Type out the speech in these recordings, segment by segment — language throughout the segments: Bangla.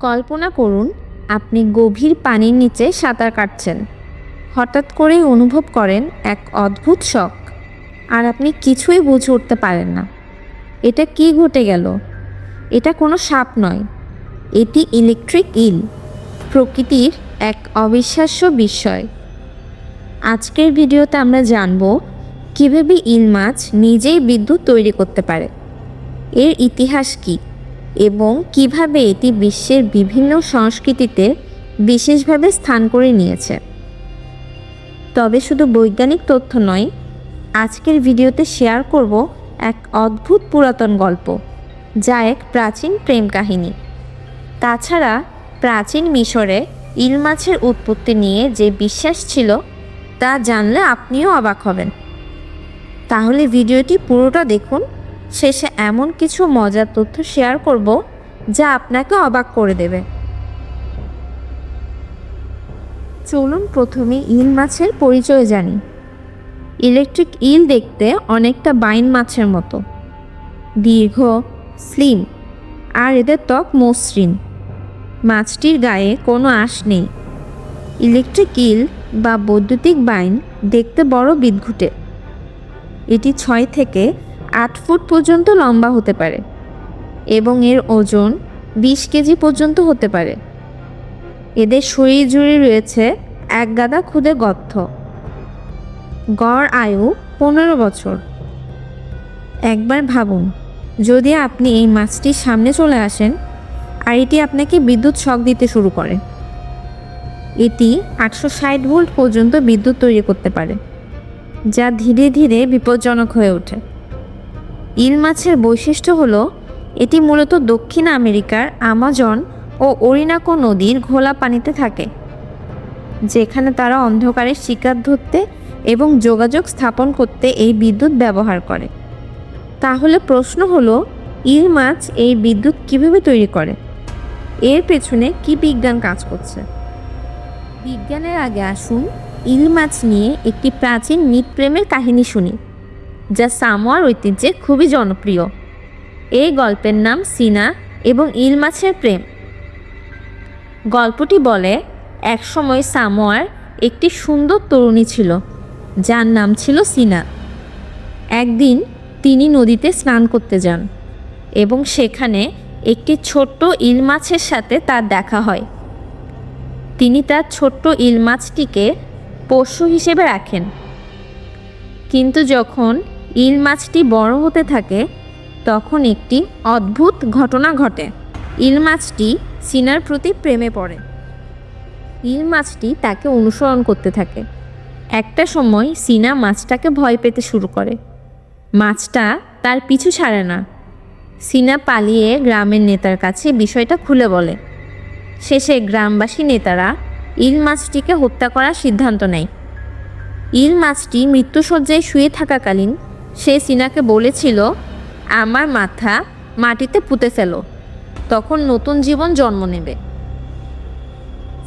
কল্পনা করুন, আপনি গভীর পানির নিচে সাঁতার কাটছেন। হঠাৎ করেই অনুভব করেন এক অদ্ভুত শখ, আর আপনি কিছুই বুঝে উঠতে পারেন না। এটা কি ঘটে গেল? এটা কোনো সাপ নয়, এটি ইলেকট্রিক ইল, প্রকৃতির এক অবিশ্বাস্য বিস্ময়। আজকের ভিডিওতে আমরা জানব কীভাবে ইল মাছ নিজেই বিদ্যুৎ তৈরি করতে পারে। এর ইতিহাস কী? এবং কীভাবে এটি বিশ্বের বিভিন্ন সংস্কৃতিতে বিশেষভাবে স্থান করে নিয়েছে। তবে শুধু বৈজ্ঞানিক তথ্য নয়, আজকের ভিডিওতে শেয়ার করব এক অদ্ভুত পুরাতন গল্প, যা এক প্রাচীন প্রেম কাহিনী। তাছাড়া প্রাচীন মিশরে ইল মাছের উৎপত্তি নিয়ে যে বিশ্বাস ছিল, তা জানলে আপনিও অবাক হবেন। তাহলে ভিডিওটি পুরোটা দেখুন শেষে এমন কিছু মজার তথ্য শেয়ার করব যা আপনাকে অবাক করে দেবে। চলুন প্রথমে ইল মাছের পরিচয় জানি। ইলেকট্রিক ইল দেখতে অনেকটা বাইন মাছের মতো। দীর্ঘ, স্লিম, আর এদের ত্বক মসৃণ। মাছটির গায়ে কোনো আঁশ নেই। ইলেকট্রিক ইল বা বৈদ্যুতিক বাইন দেখতে বড় বিদঘুটে। এটি ছয় থেকে আট ফুট পর্যন্ত লম্বা হতে পারে এবং এর ওজন বিশ কেজি পর্যন্ত হতে পারে। এদের শরীর জুড়ে রয়েছে এক গাদা খুদে গর্ত গড় আয়ু পনেরো বছর। একবার ভাবুন, যদি আপনি এই মাছটির সামনে চলে আসেন আর এটি আপনাকে বিদ্যুৎ শক দিতে শুরু করে। এটি আটশো ষাট ভোল্ট পর্যন্ত বিদ্যুৎ তৈরি করতে পারে, যা ধীরে ধীরে বিপজ্জনক হয়ে ওঠে। ইল মাছের বৈশিষ্ট্য হলো, এটি মূলত দক্ষিণ আমেরিকার আমাজন ও অরিনাকো নদীর ঘোলা পানিতে থাকে, যেখানে তারা অন্ধকারের শিকার ধরতে এবং যোগাযোগ স্থাপন করতে এই বিদ্যুৎ ব্যবহার করে। তাহলে প্রশ্ন হলো, ইল মাছ এই বিদ্যুৎ কীভাবে তৈরি করে? এর পেছনে কি বিজ্ঞান কাজ করছে? বিজ্ঞানের আগে আসুন, ইল মাছ নিয়ে একটি প্রাচীন মৃৎপ্রেমের কাহিনী শুনি। যা সামোয়ার ঐতিহ্যে খুবই জনপ্রিয়। এই গল্পের নাম সিনা এবং ইল মাছের প্রেম। গল্পটি বলে, একসময় সামোয়ার একটি সুন্দর তরুণী ছিল, যার নাম ছিল সিনা। একদিন তিনি নদীতে স্নান করতে যান এবং সেখানে একটি ছোট্ট ইল মাছের সাথে তার দেখা হয়। তিনি তার ছোট্ট ইল মাছটিকে পোষ্য হিসেবে রাখেন। কিন্তু যখন ইল মাছটি বড় হতে থাকে, তখন একটি অদ্ভুত ঘটনা ঘটে। ইল মাছটি সিনার প্রতি প্রেমে পড়ে। ইল মাছটি তাকে অনুসরণ করতে থাকে। একটা সময় সিনা মাছটাকে ভয় পেতে শুরু করে। মাছটা তার পিছু ছাড়ে না। সিনা পালিয়ে গ্রামের নেতার কাছে বিষয়টা খুলে বলে। শেষে গ্রামবাসী নেতারা ইল মাছটিকে হত্যা করার সিদ্ধান্ত নেয়। ইল মাছটি মৃত্যুসজ্জায় শুয়ে থাকাকালীন সে সিনাকে বলেছিল, আমার মাথা মাটিতে পুঁতে ফেলো, তখন নতুন জীবন জন্ম নেবে।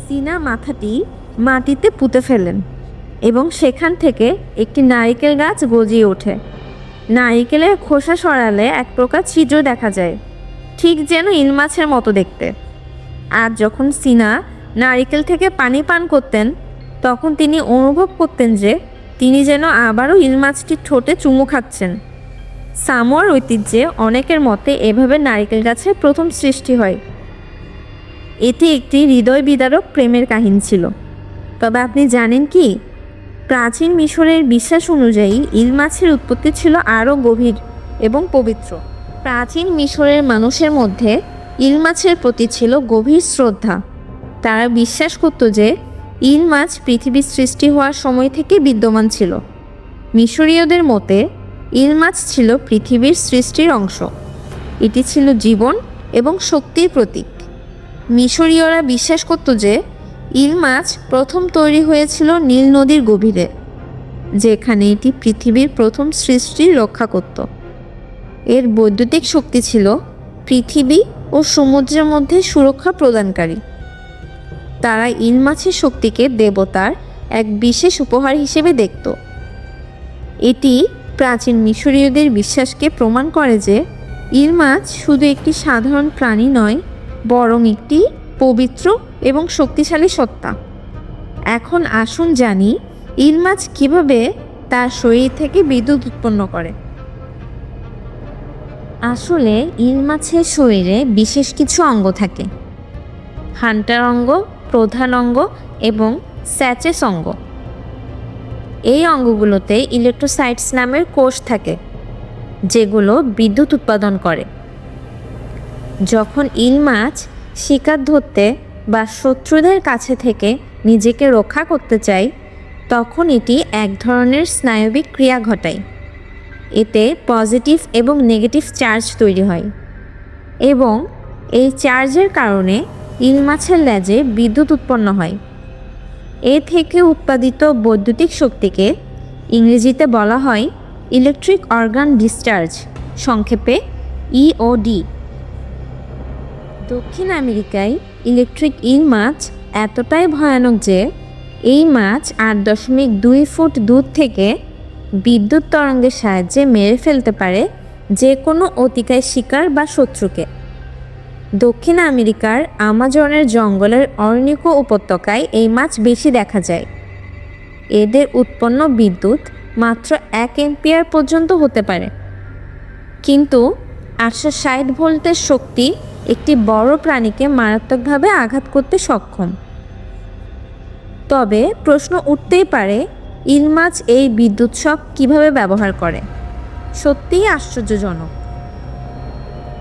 সিনা মাথাটি মাটিতে পুঁতে ফেলেন এবং সেখান থেকে একটি নারিকেল গাছ গজিয়ে ওঠে। নারিকেলের খোসা সরালে এক প্রকার ছিদ্র দেখা যায়, ঠিক যেন ইল মাছের মতো দেখতে। আর যখন সিনা নারিকেল থেকে পানি পান করতেন, তখন তিনি অনুভব করতেন যে তিনি যেন আবারও ইল মাছটির ঠোঁটে চুমু খাচ্ছেন। সামোয়ার ঐতিহ্যে অনেকের মতে এভাবে নারিকেল গাছের প্রথম সৃষ্টি হয়। এটি একটি হৃদয় বিদারক প্রেমের কাহিনী ছিল। তবে আপনি জানেন কি? প্রাচীন মিশরের বিশ্বাস অনুযায়ী ইল মাছের উৎপত্তি ছিল আরও গভীর এবং পবিত্র। প্রাচীন মিশরের মানুষের মধ্যে ইল মাছের প্রতি ছিল গভীর শ্রদ্ধা। তারা বিশ্বাস করত যে ইল মাছ পৃথিবীর সৃষ্টি হওয়ার সময় থেকে বিদ্যমান ছিল। মিশরীয়দের মতে ইল মাছ ছিল পৃথিবীর সৃষ্টির অংশ। এটি ছিল জীবন এবং শক্তির প্রতীক। মিশরীয়রা বিশ্বাস করত যে ইল মাছ প্রথম তৈরি হয়েছিল নীল নদীর গভীরে, যেখানে এটি পৃথিবীর প্রথম সৃষ্টি রক্ষা করত। এর বৈদ্যুতিক শক্তি ছিল পৃথিবী ও সমুদ্রের মধ্যে সুরক্ষা প্রদানকারী। তারা ইল মাছের শক্তিকে দেবতার এক বিশেষ উপহার হিসেবে দেখত। এটি প্রাচীন মিশরীয়দের বিশ্বাসকে প্রমাণ করে যে ইল মাছ শুধু একটি সাধারণ প্রাণী নয়, বরং একটি পবিত্র এবং শক্তিশালী সত্তা। এখন আসুন জানি ইল মাছ কীভাবে তার শরীর থেকে বিদ্যুৎ উৎপন্ন করে। আসলে ইল মাছের শরীরে বিশেষ কিছু অঙ্গ থাকে। হান্টার অঙ্গ প্রধান অঙ্গ এবং স্যাচেস অঙ্গ। এই অঙ্গগুলোতে ইলেকট্রোসাইটস নামের কোষ থাকে, যেগুলো বিদ্যুৎ উৎপাদন করে। যখন ইল মাছ শিকার ধরতে বা শত্রুদের কাছে থেকে নিজেকে রক্ষা করতে চায়, তখন এটি এক ধরনের স্নায়বিক ক্রিয়া ঘটায়। এতে পজিটিভ এবং নেগেটিভ চার্জ তৈরি হয় এবং এই চার্জের কারণে ইল মাছের লেজে বিদ্যুৎ উৎপন্ন হয়। এ থেকে উৎপাদিত বৈদ্যুতিক শক্তিকে ইংরেজিতে বলা হয় ইলেকট্রিক অর্গান ডিসচার্জ, সংক্ষেপে ইওডি দক্ষিণ আমেরিকায় ইলেকট্রিক ইল মাছ এতটাই ভয়ানক যে এই মাছ আট দশমিক দুই ফুট দূর থেকে বিদ্যুৎ তরঙ্গের সাহায্যে মেরে ফেলতে পারে যে কোনো অতিকায় শিকার বা শত্রুকে। দক্ষিণ আমেরিকার আমাজনের জঙ্গলের অরণিক উপত্যকায় এই মাছ বেশি দেখা যায়। এদের উৎপন্ন বিদ্যুৎ মাত্র এক এম্পিয়ার পর্যন্ত হতে পারে। কিন্তু আটশো ষাট ভোল্টের শক্তি একটি বড় প্রাণীকে মারাত্মকভাবে আঘাত করতে সক্ষম। তবে প্রশ্ন উঠতেই পারে, ইল মাছ এই বিদ্যুৎ শক কীভাবে ব্যবহার করে? সত্যিই আশ্চর্যজনক।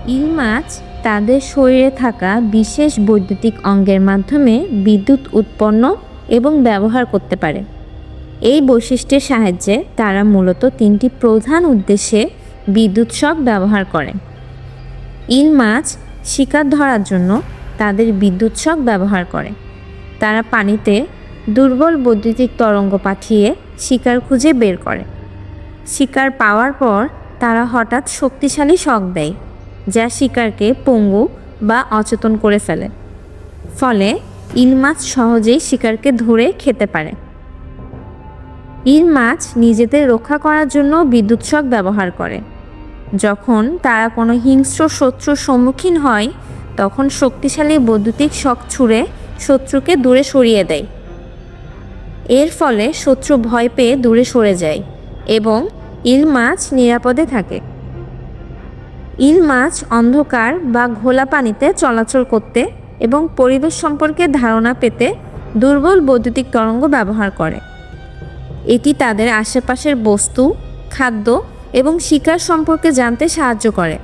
ইল মাছ তাদের শরীরে থাকা বিশেষ বৈদ্যুতিক অঙ্গের মাধ্যমে বিদ্যুৎ উৎপন্ন এবং ব্যবহার করতে পারে। এই বৈশিষ্ট্যের সাহায্যে তারা মূলত তিনটি প্রধান উদ্দেশ্যে বিদ্যুৎ শক ব্যবহার করে। ইল মাছ শিকার ধরার জন্য তাদের বিদ্যুৎ শক ব্যবহার করে। তারা পানিতে দুর্বল বৈদ্যুতিক তরঙ্গ পাঠিয়ে শিকার খুঁজে বের করে। শিকার পাওয়ার পর তারা হঠাৎ শক্তিশালী শক দেয়। যা শিকারকে পঙ্গু বা অচেতন করে ফেলে। ফলে ইল মাছ সহজেই শিকারকে ধরে খেতে পারে। ইল মাছ নিজেদের রক্ষা করার জন্য বিদ্যুৎ শক ব্যবহার করে। যখন তারা কোনো হিংস্র শত্রুর সম্মুখীন হয়, তখন শক্তিশালী বৈদ্যুতিক শক ছুঁড়ে শত্রুকে দূরে সরিয়ে দেয়। এর ফলে শত্রু ভয় পেয়ে দূরে সরে যায় এবং ইল মাছ নিরাপদে থাকে। ইল মাছ অন্ধকার বা ঘোলা পানিতে চলাচল করতে এবং পরিবেশ সম্পর্কে ধারণা পেতে দুর্বল বৈদ্যুতিক তরঙ্গ ব্যবহার করে। এটি তাদের আশেপাশের বস্তু, খাদ্য এবং শিকার সম্পর্কে জানতে সাহায্য করে।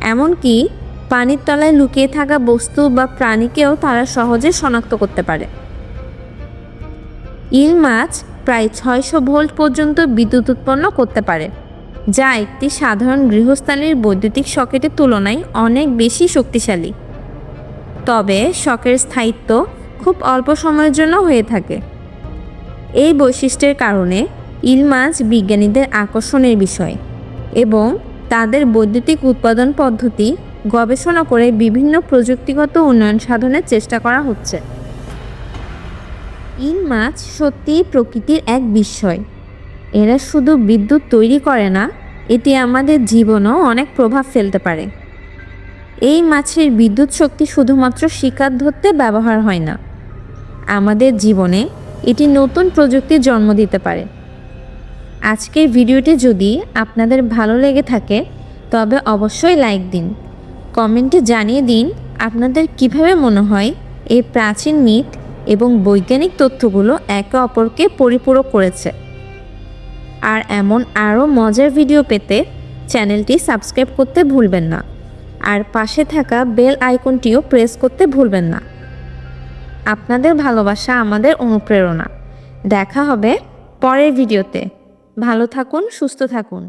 এমনকি পানির তলায় লুকিয়ে থাকা বস্তু বা প্রাণীকেও তারা সহজে শনাক্ত করতে পারে। ইল মাছ প্রায় ছয়শো ভোল্ট পর্যন্ত বিদ্যুৎ উৎপন্ন করতে পারে। যা একটি সাধারণ গৃহস্থালীর বৈদ্যুতিক সকেটের তুলনায় অনেক বেশি শক্তিশালী। তবে শকের স্থায়িত্ব খুব অল্প সময়ের জন্য হয়ে থাকে। এই বৈশিষ্ট্যের কারণে ইল মাছ বিজ্ঞানীদের আকর্ষণের বিষয় এবং তাদের বৈদ্যুতিক উৎপাদন পদ্ধতি গবেষণা করে বিভিন্ন প্রযুক্তিগত উন্নয়ন সাধনের চেষ্টা করা হচ্ছে। ইল মাছ সত্যিই প্রকৃতির এক বিস্ময়। এরা শুধু বিদ্যুৎ তৈরি করে না এটি আমাদের জীবনও অনেক প্রভাব ফেলতে পারে। এই মাছের বিদ্যুৎ শক্তি শুধুমাত্র শিকার ধরতে ব্যবহার হয় না। আমাদের জীবনে এটি নতুন প্রযুক্তির জন্ম দিতে পারে। আজকের ভিডিওটি যদি আপনাদের ভালো লেগে থাকে, তবে অবশ্যই লাইক দিন। কমেন্টে জানিয়ে দিন আপনাদের কীভাবে মনে হয় এই প্রাচীন মিথ এবং বৈজ্ঞানিক তথ্যগুলো একে অপরকে পরিপূরক করেছে। আর এমন আরও মজার ভিডিও পেতে চ্যানেলটি সাবস্ক্রাইব করতে ভুলবেন না। আর পাশে থাকা বেল আইকনটিও প্রেস করতে ভুলবেন না। আপনাদের ভালোবাসা আমাদের অনুপ্রেরণা। দেখা হবে পরের ভিডিওতে। ভালো থাকুন, সুস্থ থাকুন।